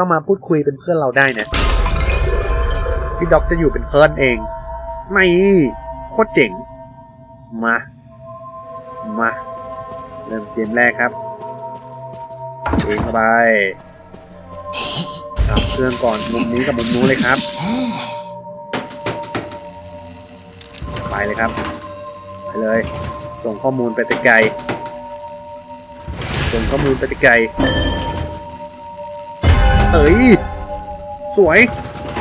เข้ามาพูดคุยเป็นเพื่อนเราได้นะพี่ด็อกจะอยู่เป็นเพื่อนเอง ไม่โคตรเจ๋ง มา มา เริ่มเกมแรกครับเองเข้าไปขับเครื่องก่อนมุมนี้กับมุมนู้นเลยครับ ไปเลยครับ ไปเลย ส่งข้อมูลไปต่ไกลส่งข้อมูลไปต่ไกล เอ้ย สวย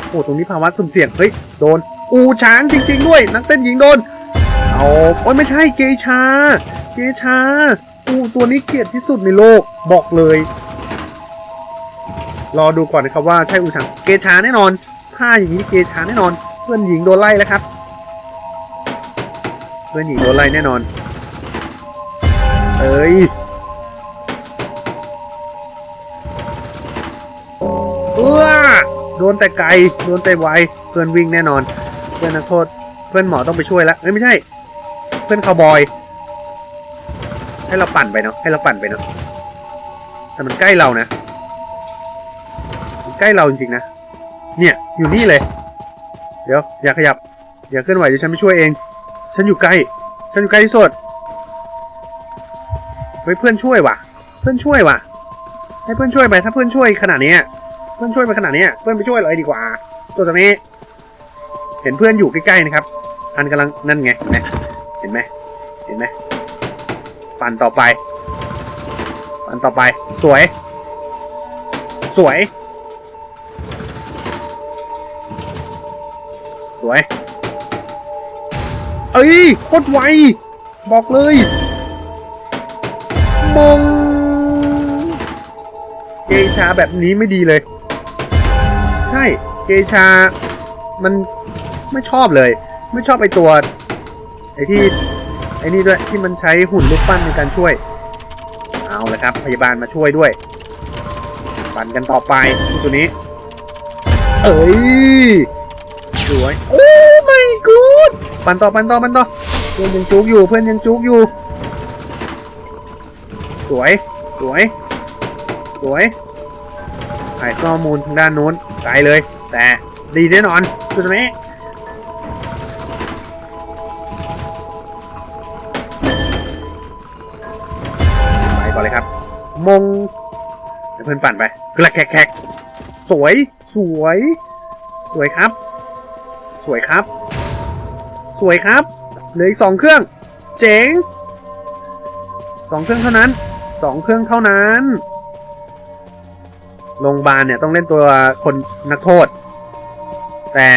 โอ้ตรงนี้ภาวะสุ่มเสี่ยง เฮ้ย โดน อูช้างจริง ๆ ด้วย นักเต้นหญิงโดน เอาโอ้ยไม่ใช่เกชา เกชา อูตัวนี้เกลียดที่สุดในโลก บอกเลย รอดูก่อนนะครับว่าใช่อูช้าง เกชาแน่นอนถ้าอย่างนี้เกชาแน่นอน เพื่อนหญิงโดนไล่แล้วครับ เพื่อนหญิงโดนไล่แน่นอน เอ้ย โดนแต่ไกลโดนแต่ไวเพื่อนวิ่งแน่นอน เพื่อนนักโทษ เพื่อนหมอต้องไปช่วยแล้วเอ้ไม่ใช่ เพื่อนคาวบอย ให้เราปั่นไปเนาะให้เราปั่นไปเนาะแต่มันใกล้เรานะมันใกล้เราจริงๆนะ เนี่ย อยู่นี่เลย เดี๋ยว อย่าขยับ อย่าเคลื่อนไหวเดี๋ยวฉันไปช่วยเอง ฉันอยู่ใกล้ ฉันอยู่ใกล้ที่สุดเฮ้ยเพื่อนช่วยว่ะ เพื่อนช่วยว่ะ ให้เพื่อนช่วยไป ถ้าเพื่อนช่วยขนาดนี้ เพื่อนช่วยไปขนาดนี้เพื่อนไปช่วยเลยดีกว่า ตัวตรงนี้ เห็นเพื่อนอยู่ใกล้ๆนะครับ อันกำลังนั่นไงเห็นไหมเห็นไหมเห็นไหมปั่นต่อไป ปั่นต่อไป สวย สวย สวย เอ้ยโคตรไว บอกเลยมงเกชาแบบนี้ไม่ดีเลย เกชา มันไม่ชอบเลย ไม่ชอบไอตัวไอที่ไอนี่ด้วยที่มันใช้หุ่นลูกปั้นในการช่วย เอาละครับ พยาบาลมาช่วยด้วยปั่นกันต่อไปที่ตัวนี้ เอ้ยสวยโอ้ my god ปั่นต่อปั่นต่อปั่นต่อเพื่อนยังจุกอยู่เพื่อนยังจุกอยู่ สวยสวยสวยถ่ายข้อมูลทางด้านนู้นไกลเลย แต่ดีแน่นอนจุดนี้ไปก่อนเลยครับ มงเดี๋ยวเพื่อนปั่นไปกลกแขกแขกสวย สวย สวยครับ สวยครับ สวยครับ เหลืออีกสองเครื่อง เจ๋งสองเครื่องเท่านั้นสองเครื่องเท่านั้นโรงพยาบาลเนี่ยต้องเล่นตัวคนนักโทษ แต่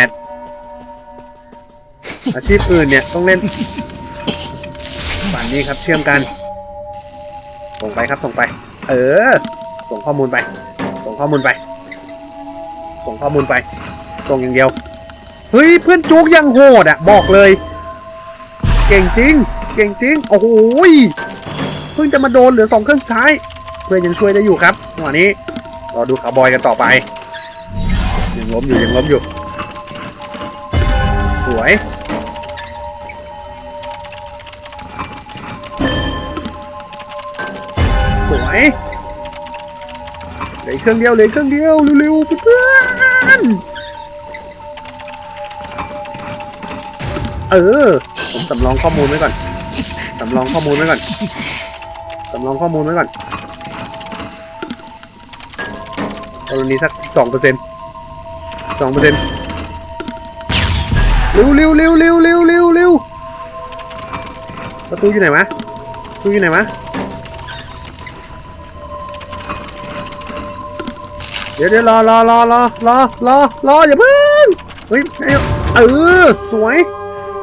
อาชีพอื่นเนี่ยต้องเล่นฝั่นนี้ครับเชื่อมกัน ส่งไปครับส่งไป เออ ส่งข้อมูลไป ส่งข้อมูลไป ส่งข้อมูลไป ส่งอย่างเดียว เฮ้ยเพื่อนจุกยังโหดอะ บอกเลย เก่งจริง เก่งจริง โอ้โหยเพิ่งจะมาโดนเหลือสองเครื่องสุดท้าย เพื่อนยังช่วยได้อยู่ครับจังหวะนี้รอดูคาร์บอยกันต่อไปยังล้มอยู่ยังล้มอยู่ สวยเหลือเครื่องเดียวเหลือเครื่องเดียวเร็วๆเพื่อนเออผมสำรองข้อมูลไว้ก่อนสำรองข้อมูลไว้ก่อนสำรองข้อมูลไว้ก่อนกรณีสักสองเปอร์เซ็นต์สองเปอร์เซ็นเร็วเร็วเร็วเร็วเร็วเร็วเร็วประตูอยู่ไหนวะประตูอยู่ไหนวะ เดี๋ยวเดี๋ยวรอรอรอรอรอรอรออย่าเพิ่งเฮ้ยเออสวย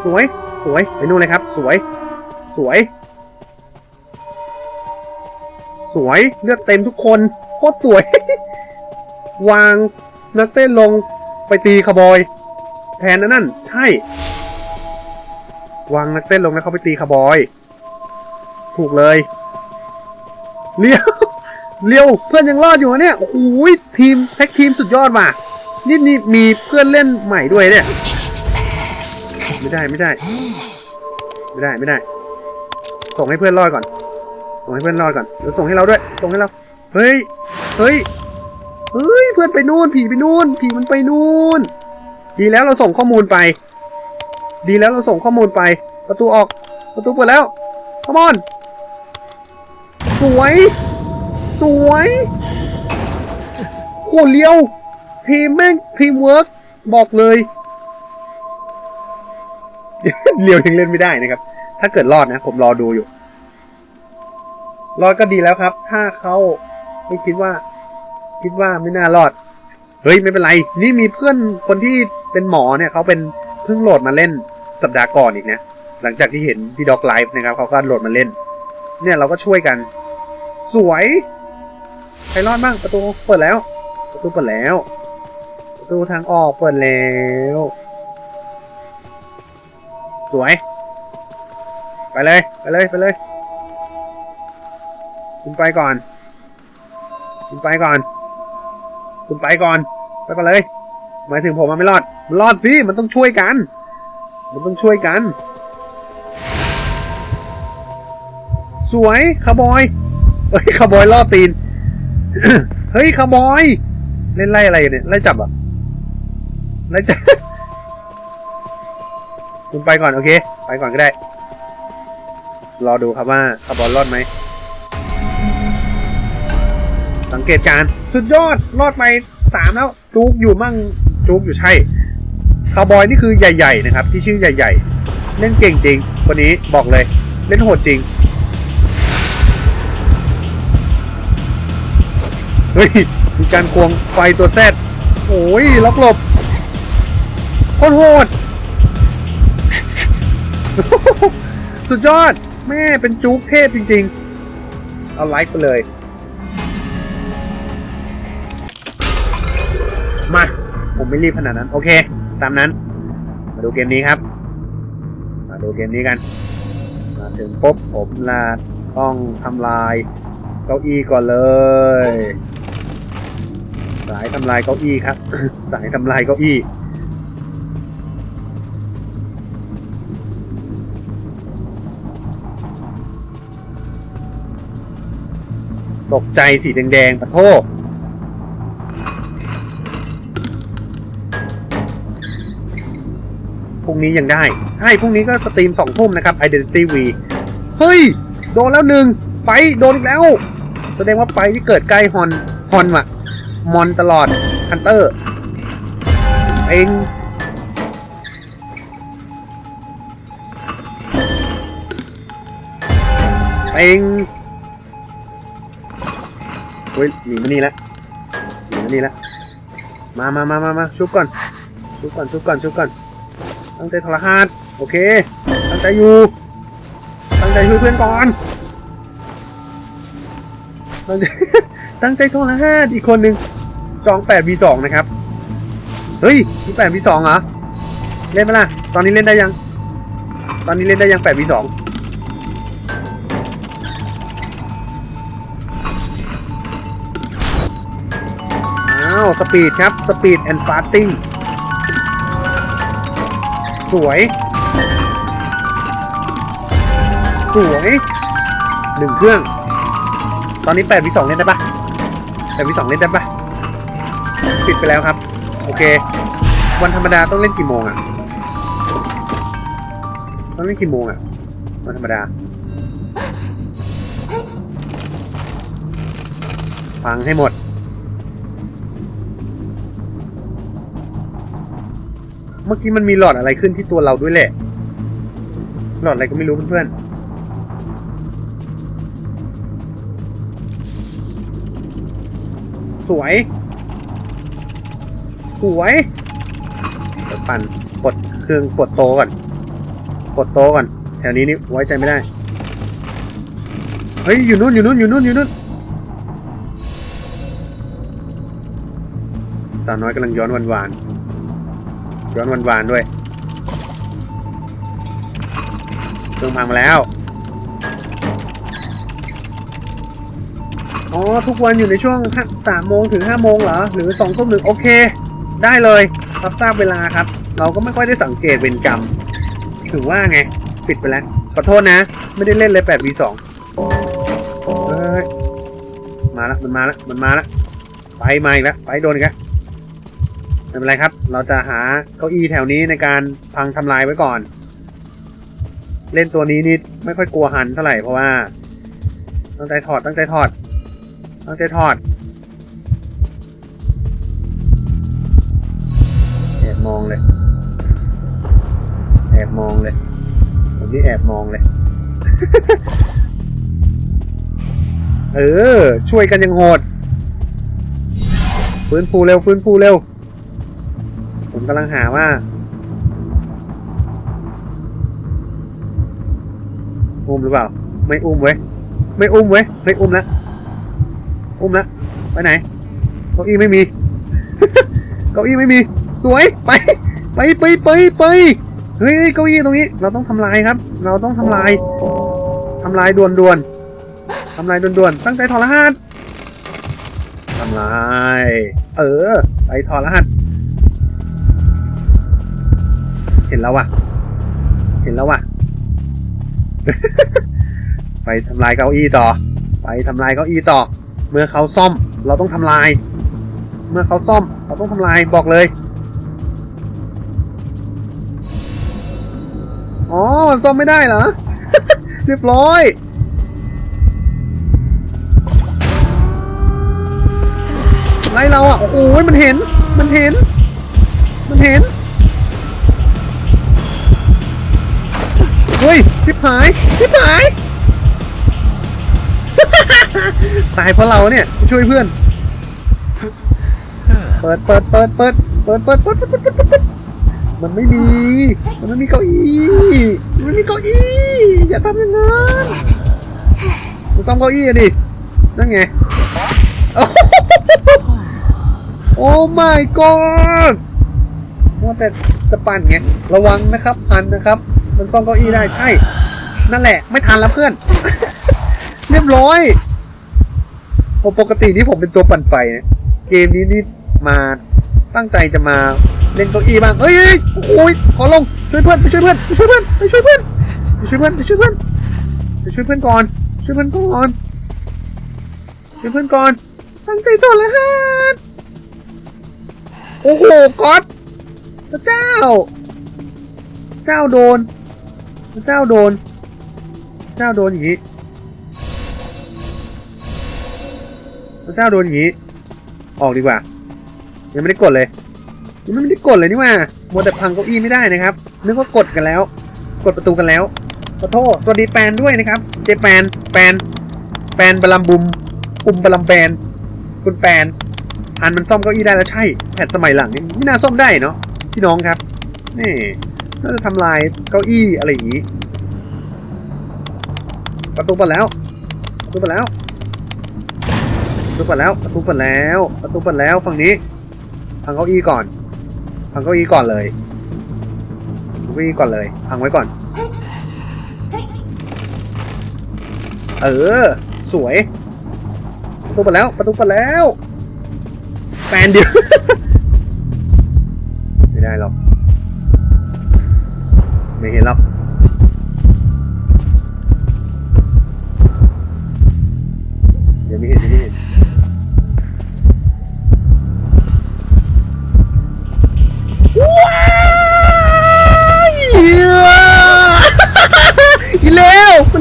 สวย สวยไปนู่นเลยครับ สวย สวย สวยเลือดเต็มทุกคนโคตรสวย วางนักเต้นลงไปตีคาร์บอย แทนนั่นนั่นใช่ วางนักเต้นลงแล้วเขาไปตีคาร์บอย ถูกเลยเลี้ยว เลี้ยวเพื่อนยังรอดอยู่นะเนี่ยโอ้โหทีมแท็กทีมสุดยอดว่ะนี่นี่มีเพื่อนเล่นใหม่ด้วยเนี่ย ไม่ได้ไม่ได้ ไม่ได้ไม่ได้ ส่งให้เพื่อนรอดก่อน ส่งให้เพื่อนรอดก่อนเดี๋ยวส่งให้เราด้วย ส่งให้เรา เฮ้ย เฮ้ย เฮ้ย เพื่อนไปนู่น ผีไปนู่น ผีมันไปนู่น ดีแล้วเราส่งข้อมูลไป ดีแล้วเราส่งข้อมูลไป ประตูออก ประตูเปิดแล้วขมอน สวย สวยโหเลี้ยว ทีมแม่งทีมเวิร์กบอกเลยเลี้ยวยังเล่นไม่ได้นะครับ ถ้าเกิดรอดนะ ผมรอดูอยู่ รอดก็ดีแล้วครับ ถ้าเขาไม่คิดว่า คิดว่าไม่น่ารอด เฮ้ยไม่เป็นไร นี่มีเพื่อนคนที่เป็นหมอเนี่ยเขาเป็นเพิ่งโหลดมาเล่นสัปดาห์ก่อนอีกนะหลังจากที่เห็นพี่ด็อกไลฟ์นะครับเขาก็โหลดมาเล่น เนี่ยเราก็ช่วยกัน สวย ใครรอดบ้างประตูเปิดแล้ว ประตูเปิดแล้ว ประตูทางออกเปิดแล้ว สวย ไปเลยไปเลยไปเลยคุณไปก่อน คุณไปก่อน คุณไปก่อน ไปก่อนเลย หมายถึงผมมันไม่รอด มันรอดสิ มันต้องช่วยกัน มันต้องช่วยกัน สวยคาบอย เฮ้ยคาบอยล่อตีน เฮ้ยคาร์บอยเล่นไล่อะไรเนี่ยไล่จับอะไล่จับคุณไปก่อนโอเค ไปก่อนก็ได้ รอดูครับว่าคาร์บอยรอดไหม สังเกตการสุดยอดรอดไปสามแล้ว จุกอยู่มั่งจุกอยู่ใช่คาร์บอยนี่คือใหญ่ ๆ นะครับ ที่ชื่อใหญ่ ๆ เล่นเก่งจริงคนนี้บอกเลย เล่นโหดจริง เฮ้ย มีการควงไฟตัวแซดโอ้ยล็อกหลบโคตรโหด สุดยอด แม่เป็นจุกเทพจริง ๆ เอาไลค์ไปเลย มา ผมไม่รีบขนาดนั้น โอเค ตามนั้น มาดูเกมนี้ครับ มาดูเกมนี้กัน มาถึงปุ๊บผมลาต้องทำลายเก้าอี้ก่อนเลย สายทำลายเก้าอี้ครับ สายทำลายเก้าอี้ตกใจสีแดงๆปะโทษพรุ่งนี้ยังได้ใช่พรุ่งนี้ก็สตรีมสองทุ่มนะครับ Identity V เฮ้ย โดนแล้วหนึ่ง ไป โดนอีกแล้ว แสดงว่าไปที่เกิดใกล้ฮอน ฮอนว่ะ มอนตลอดฮันเตอร์เองเองเฮ้ยหนีมานี่แล้วหนีมานี่แล้วมามามามามาชุบก่อน ชุบก่อน ชุบก่อน ชุบก่อน ตั้งใจทรหดโอเค ตั้งใจอยู่ ตั้งใจช่วยเพื่อนก่อน ตั้งใจ ตั้งใจโทรหาอีกคนหนึ่งจอง8 v 2นะครับ เฮ้ยมี8 v 2เหรอ เล่นไหมล่ะ ตอนนี้เล่นได้ยัง ตอนนี้เล่นได้ยัง8 v 2อ้าว สปีดครับ สปีดแอนด์ฟาสติ้ง สวย สวยหนึ่งเครื่อง ตอนนี้8วิ2เล่นได้ปะ 8วิ2เล่นได้ปะปิดไปแล้วครับ โอเค วันธรรมดาต้องเล่นกี่โมงอะต้องเล่นกี่โมงอะวันธรรมดา ฟังให้หมดเมื่อกี้มันมีหลอดอะไรขึ้นที่ตัวเราด้วยแหละ หลอดอะไรก็ไม่รู้เพื่อนๆ สวย สวยปั่นกดเครื่องกดโตก่อนกดโตก่อน แถวนี้นี่ไว้ใจไม่ได้ เฮ้ย อยู่นู่นอยู่นู่นอยู่นู่นอยู่นู่นสาวน้อยกำลังย้อนวันวานย้อนวันวานด้วยเครื่องพังมาแล้ว อ๋อ ทุกวันอยู่ในช่วงสามโมงถึงห้าโมงเหรอ หรือสองทุ่มหนึ่งโอเค ได้เลยรับทราบเวลาครับ เราก็ไม่ค่อยได้สังเกตเวรกรรมถึงว่าไง ปิดไปแล้ว ขอโทษนะ ไม่ได้เล่นเลยแปดวีสองเฮ้ยมาละมันมาละมันมาละไปมาอีกแล้วไปโดนอีกแล้วไม่เป็นไรครับ เราจะหาเก้าอี้แถวนี้ในการพังทำลายไว้ก่อน เล่นตัวนี้นี่ไม่ค่อยกลัวหันเท่าไหร่เพราะว่าตั้งใจถอดตั้งใจถอด ตั้งใจถอดแอบมองเลย แอบมองเลยผมนี่แอบมองเลย เออ ช่วยกันยังโหด ฟื้นฟูเร็ว ฟื้นฟูเร็ว ผมกำลังหาว่าอุ้มหรือเปล่า ไม่อุ้มเว้ย ไม่อุ้มเว้ย ไม่อุ้มละ อุ้มละไปไหนเก้าอี้ไม่มี เก้าอี้ไม่มี สวยไป ไปไปไปไปเฮ้ยเก้าอี้ตรงนี้ เราต้องทำลายครับ เราต้องทำลายทำลายด่วนด่วนทำลายด่วนด่วนๆ ตั้งใจถอดรหัสทำลาย เออ ไปถอดรหัส เห็นแล้วว่ะเห็นแล้วว่ะไปทำลายเก้าอี้ต่อ ไปทำลายเก้าอี้ต่อ เมื่อเขาซ่อมเราต้องทำลาย เมื่อเขาซ่อมเราต้องทำลายบอกเลยอ๋อมันซ่อมไม่ได้เหรอเรียบร้อยไล่เราอะโอ้โหมันเห็น มันเห็น มันเห็น เฮ้ยชิบหายชิบหาย ตายเพราะเราเนี่ย ช่วยเพื่อนเปิดเปิดเปิดเปิดเปิดเปิดเปิดเปิดเปิดเปิดเปิดมันไม่มี มันไม่มีเก้าอี้มันไม่มีเก้าอี้อย่าทำอย่างนั้นมันต้องเก้าอี้อะดินั่นไงโอ้ my god ว่าแต่จะปั่นไงระวังนะครับพันนะครับ มันซ่อมเก้าอี้ได้ใช่ นั่นแหละ ไม่ทันแล้วเพื่อน เรียบร้อย โอ้ปกตินี่ผมเป็นตัวปั่นไฟนะเกมนี้นี่มาตั้งใจจะมาเล่นเก้าอี้บ้างเอ้ยโอ้ยขอลงช่วยเพื่อนไปช่วยเพื่อนไปช่วยเพื่อนไปช่วยเพื่อนไปช่วยเพื่อนไปช่วยเพื่อนไปช่วยเพื่อนก่อนช่วยเพื่อนก่อนช่วยเพื่อนก่อนตั้งใจต่อล้วฮะโอ้โหก๊อตพระเจ้า เจ้าโดนพระเจ้าโดน เจ้าโดนอย่างนี้ พระเจ้าโดนอย่างนี้ ออกดีกว่า ยังไม่ได้กดเลย ยังไม่ได้กดเลยนี่ว่ามัวแต่พังเก้าอี้ไม่ได้นะครับ นึกว่ากดกันแล้ว กดประตูกันแล้วขอโทษสวัสดีแปนด้วยนะครับ เจแปน แปน แปนบาลัมบุมปุ่มบาลัมแปน คุณแปน อันมันซ่อมเก้าอี้ได้แล้วใช่ แผ่นสมัยหลังนี่ไม่น่าซ่อมได้เนาะ พี่น้องครับ นี่น่าจะทำลายเก้าอี้อะไรอย่างนี้ ประตูเปิดแล้ว ประตูเปิดแล้ว ตูเปิดแล้วประตูเปิดแล้วประตูเปิดแล้วฝั่งนี้พังเก้าอี้ก่อนพังเก้าอี้ก่อนเลยพังเก้าอี้ก่อนเลย พังไว้ก่อน เออ สวยประตูเปิดแล้วประตูเปิดแล้วแฟนเดียวไม่ได้หรอกไม่เห็นหรอกเดี๋ยวไม่เห็นเดี๋ยวไม่เห็น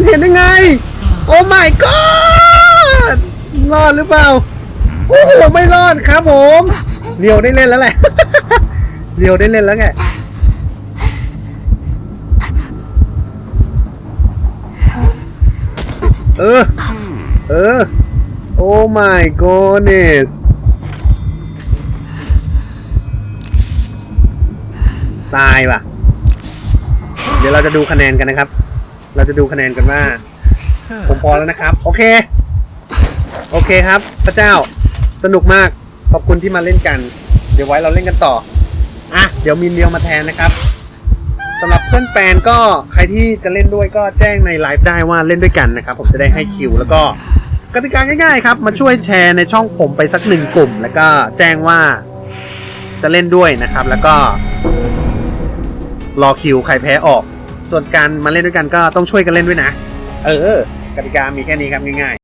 เห็นได้ไง โอ้ my god รอดหรือเปล่า โอ้โหไม่รอดครับผมเลียวได้เล่นแล้วแหละเลียวได้เล่นแล้วไงเออ เออ โอ้ my goodness ตายว่ะ เดี๋ยวเราจะดูคะแนนกันนะครับ เราจะดูคะแนนกันว่า ผมพอแล้วนะครับ โอเค โอเคครับ พระเจ้าสนุกมากขอบคุณที่มาเล่นกัน เดี๋ยวไว้เราเล่นกันต่ออะเดี๋ยวมินเดียวมาแทนนะครับสำหรับเพื่อนแฟนก็ใครที่จะเล่นด้วยก็แจ้งในไลฟ์ได้ว่าเล่นด้วยกันนะครับ ผมจะได้ให้คิว แล้วก็กติกาง่ายๆครับ มาช่วยแชร์ในช่องผมไปสักหนึ่งกลุ่ม แล้วก็แจ้งว่าจะเล่นด้วยนะครับ แล้วก็ รอคิวใครแพ้ออก ส่วนการมาเล่นด้วยกันก็ต้องช่วยกันเล่นด้วยนะ เออกติกามีแค่นี้ครับง่าย